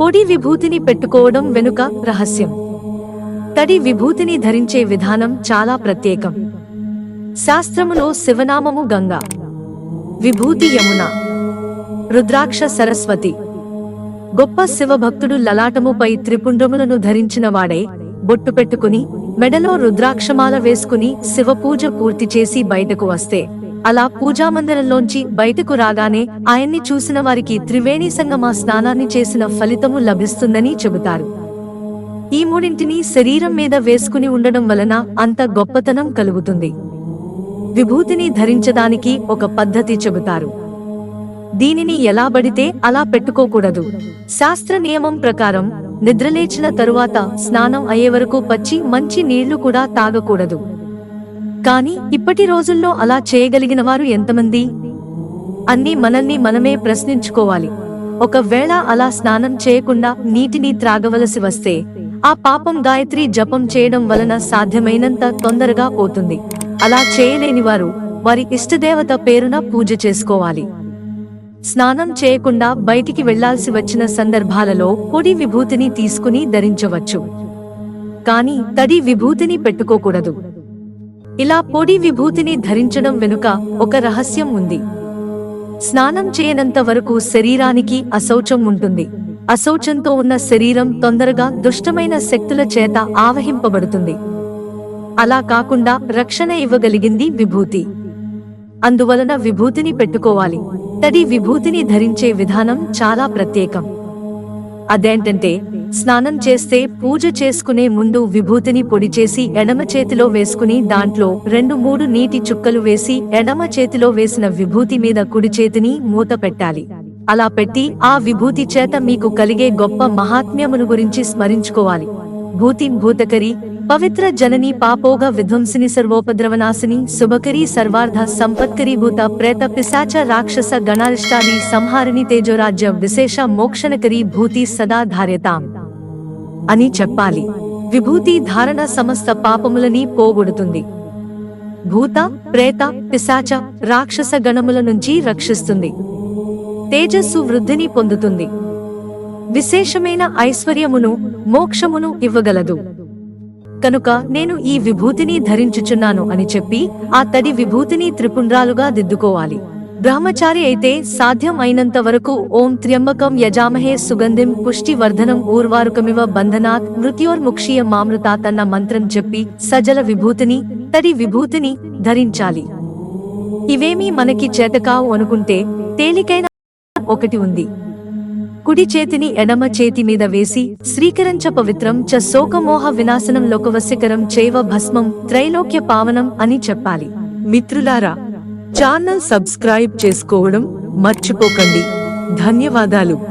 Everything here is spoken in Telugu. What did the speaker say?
పొడి విభూతిని పెట్టుకోవడం వెనుక రహస్యం. తడి విభూతిని ధరించే విధానం చాలా ప్రత్యేకం. శాస్త్రములో శివనామము గంగా. విభూతి యమున. రుద్రాక్ష సరస్వతి. గొప్ప శివభక్తుడు లలాటముపై త్రిపుండ్రములను ధరించినవాడే బొట్టు పెట్టుకుని మెడలో రుద్రాక్షమాల వేసుకుని శివపూజ పూర్తి చేసి బయటకు వస్తే అలా పూజామందిరంలోంచి బయటకు రాగానే ఆయన్ని చూసిన వారికి త్రివేణి సంగమ స్నానాన్ని చేసిన ఫలితము లభిస్తుందని చెబుతారు. ఈ మూడింటిని శరీరం మీద వేసుకుని ఉండడం వలన అంత గొప్పతనం కలుగుతుంది. విభూతిని ధరించడానికి ఒక పద్ధతి చెబుతారు. దీనిని ఎలా బడితే అలా పెట్టుకోకూడదు. శాస్త్ర నియమం ప్రకారం నిద్రలేచిన తరువాత స్నానం అయ్యే వరకు పచ్చి మంచి నీళ్ళు కూడా తాగకూడదు. కానీ ఇప్పటి రోజుల్లో అలా చేయగలిగిన వారు ఎంతమంది? అన్ని మనల్ని మనమే ప్రశ్నించుకోవాలి. ఒకవేళ అలా స్నానం చేయకుండా నీటిని త్రాగవలసి వస్తే ఆ పాపం గాయత్రి జపం చేయడం వలన సాధ్యమైనంత తొందరగా పోతుంది. అలా చేయలేని వారు వారి ఇష్టదేవత పేరున పూజ చేసుకోవాలి. స్నానం చేయకుండా బయటికి వెళ్ళాల్సి వచ్చిన సందర్భాలలో పొడి విభూతిని తీసుకుని ధరించవచ్చు. కానీ తడి విభూతిని పెట్టుకోకూడదు. ఇలా పొడి విభూతిని ధరించడం వెనుక ఒక రహస్యం ఉంది. స్నానం చేయనంత వరకు శరీరానికి అశౌచం ఉంటుంది. అశౌచంతో ఉన్న శరీరం తొందరగా దుష్టమైన శక్తుల చేత ఆవహింపబడుతుంది. అలా కాకుండా రక్షణ ఇవ్వగలిగింది విభూతి. అందువలన విభూతిని పెట్టుకోవాలి. తడి విభూతిని ధరించే విధానం చాలా ప్రత్యేకం. అదేంటంటే స్నానం చేస్తే పూజ చేసుకునే ముందు విభూతిని పొడి చేసి ఎడమ చేతిలో వేసుకుని దాంట్లో రెండు మూడు నీటి చుక్కలు వేసి ఎడమ చేతిలో వేసిన విభూతి మీద కుడి చేతిని మూత పెట్టాలి. అలా పెట్టి ఆ విభూతి చేత మీకు కలిగే గొప్ప మహాత్మ్యమును గురించి స్మరించుకోవాలి. భూతిం భూతకరి పవిత్ర జనని పాపోగ విధ్వంసిని సర్వోపద్రవనాశిని శుభకరి సర్వార్థ సంపత్కరి భూత ప్రేత పిశాచ రాక్షస గణారిష్టాది సంహారిణి తేజోరాజ్య విశేష మోక్షణకరి భూతి సదా ధార్యతాం అని చెప్పాలి. విభూతి ధారణ సమస్త పాపములని పోగొడుతుంది. భూత ప్రేత పిశాచ రాక్షస గణముల నుంచి రక్షిస్తుంది. తేజస్సు వృద్ధిని పొందుతుంది. విశేషమైన ఐశ్వర్యమును మోక్షమును ఇవ్వగలదు. కనుక నేను ఈ విభూతిని ధరించుచున్నాను అని చెప్పి ఆ తడి విభూతిని త్రిపుండ్రాలుగా దిద్దుకోవాలి. బ్రహ్మచారి అయితే సాధ్యం అయినంత వరకు ఓం త్ర్యంబకం యజామహే సుగంధిం పుష్టివర్ధనం ఊర్వారుకమివ బంధనాత్ మృత్యోర్ముక్షీయ మామృతాతన్న మంత్రం చెప్పి సజల విభూతిని తడి విభూతిని ధరించాలి. ఇవేమీ మనకి చేతకావు అనుకుంటే తేలికైన ఒకటి ఉంది. కుడి చేతిని ఎడమ చేతి మీద వేసి శ్రీకరం చ పవిత్రం చ శోకమోహ వినాశనం లోకవశ్యకరం చైవ భస్మం త్రైలోక్య పావనం అని చెప్పాలి. మిత్రులారా ఛానల్ సబ్స్క్రైబ్ చేసుకోవడం మర్చిపోకండి. ధన్యవాదాలు.